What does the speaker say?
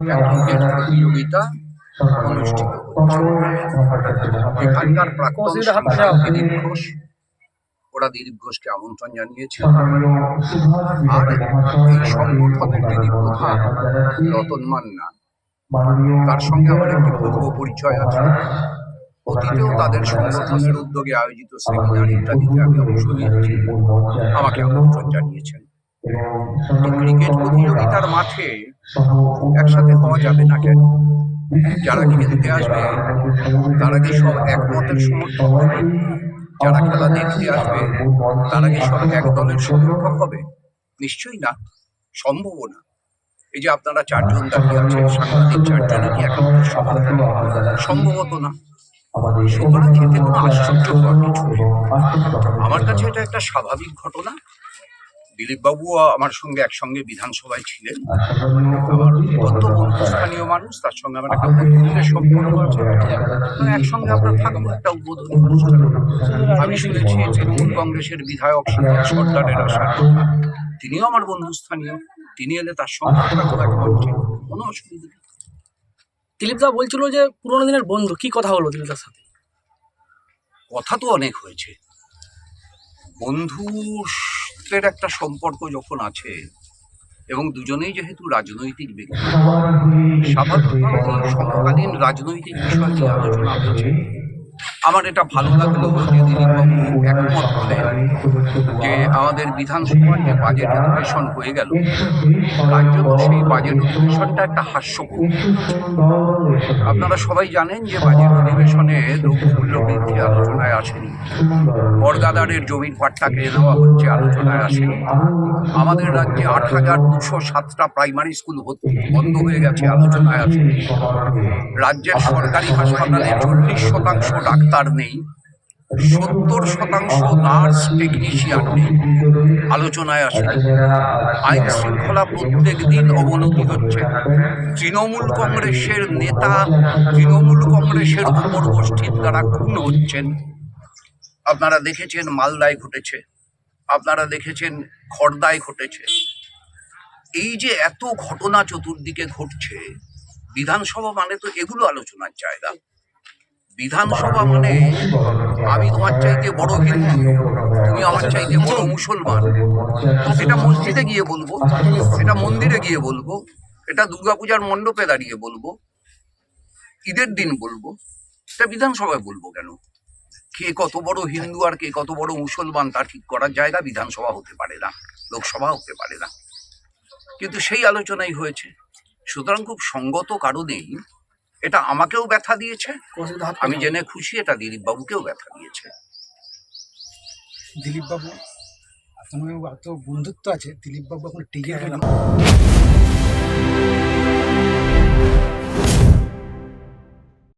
প্রতিযোগিতা অনুষ্ঠিত এখানকার প্রাক্তন সাংসদ দিলীপ ঘোষ ওরা দিলীপ ঘোষকে আমন্ত্রণ জানিয়েছে। আর এই সংগঠনের যিনি প্রধান রতন মান্না তার সঙ্গে আমার একটি পূর্ব পরিচয় আছে। অতীতেও তাদের সংগঠনের উদ্যোগে আয়োজিত সেমিনার ইত্যাদিতে আমি অংশ নিয়েছি। আমাকে আমন্ত্রণ জানিয়েছেন। ক্রিকেট প্রতিযোগিতার মাঠে একসাথে হওয়া যাবে না কেন? যারা খেলতে আসবে, তারা কি সব একমতের সমর্থক হবে? যারা খেলা দেখতে আসবে, তারা কি সব এক দলের সমর্থক হবে? নিশ্চয়ই না সম্ভব না। এই যে আপনারা চারজন দাঁড়িয়ে আছেন চারজনে কি একেবারে সমর্থক? সম্ভবত না। আমার কাছে এটা একটা স্বাভাবিক ঘটনা। দিলীপ বাবুও আমার সঙ্গে একসঙ্গে বিধানসভায় ছিলেন। আমার অত্যন্ত বন্ধুস্থানীয় মানুষ তার সঙ্গে আমার একটা বন্ধুত্বের সম্পর্ক আছে একসঙ্গে আমরা থাকব একটা উদ্বোধনী অনুষ্ঠানে। আমি শুনেছি তৃণমূল কংগ্রেসের বিধায়ক সুনীল সর্দারের আসার তিনিও আমার বন্ধুস্থানীয় তিনি এলে তার সঙ্গে কোনো অসুবিধা নেই। দিলীপদা বলছিল যে পুরোনো দিনের বন্ধু। কি কথা হলো দিলীপদার সাথে? কথা তো অনেক হয়েছে। বন্ধুত্বের একটা সম্পর্ক যখন আছে এবং দুজনেই যেহেতু রাজনৈতিক ব্যক্তি স্বাভাবিকভাবে সমকালীন রাজনৈতিক বিষয় নিয়ে আলোচনা হয়েছে আমার এটা ভালো লাগল যে আমাদের বিধানসভার যে বাজেট অধিবেশন হয়ে গেল জন্য সেই বাজেট অধিবেশনটা একটা হাস্যকর। আপনারা সবাই জানেন যে বাজেট অধিবেশনে দ্রব্যমূল্য বৃদ্ধি আলোচনায় আসেনি। বরগাদারের জমির পাট্টা কেড়ে নেওয়া হচ্ছে, আলোচনায় আসেনি। আমাদের রাজ্যে আট হাজার দুশো সাতটা প্রাইমারি স্কুল বন্ধ হয়ে গেছে, আলোচনায় আসেনি। রাজ্যের সরকারি হাসপাতালে চল্লিশ শতাংশ ডাক্তার নেই। সত্তর শতাংশ নার্স টেকনিশিয়ান নেই। আলোচনায় আসে আইন শৃঙ্খলা প্রত্যেক দিন অবনতি হচ্ছে। তৃণমূল কংগ্রেসের নেতা তৃণমূল কংগ্রেসের উপর গোষ্ঠীর দ্বারা খুন হচ্ছেন। আপনারা দেখেছেন মালদায় ঘটেছে। আপনারা দেখেছেন খর্দায় ঘটেছে। এই যে এত ঘটনা চতুর্দিকে ঘটছে, বিধানসভা মানে তো এগুলো আলোচনার জায়গা। বিধানসভা মানে আমি তোমার চাইতে বড় হিন্দু, তুমি আমার চাইতে বড় মুসলমান। সেটা মসজিদে গিয়ে বলব, সেটা মন্দিরে গিয়ে বলব, এটা দুর্গাপূজার মণ্ডপে দাঁড়িয়ে বলব, ঈদের দিন বলব সেটা বিধানসভায় বলব কেন? কে কত বড় হিন্দু আর কে কত বড় মুসলমান তা ঠিক করার জায়গা বিধানসভা হতে পারে না, লোকসভা হতে পারে না। কিন্তু সেই আলোচনাই হয়েছে। সুতরাং খুব সঙ্গত কারণেই এটা আমাকেও ব্যথা দিয়েছে। আমি জেনে খুশি এটা দিলীপ বাবুকেও ব্যথা দিয়েছে। দিলীপবাবু তোমার এত বন্ধুত্ব আছে দিলীপ বাবু এখন টিকে গেলাম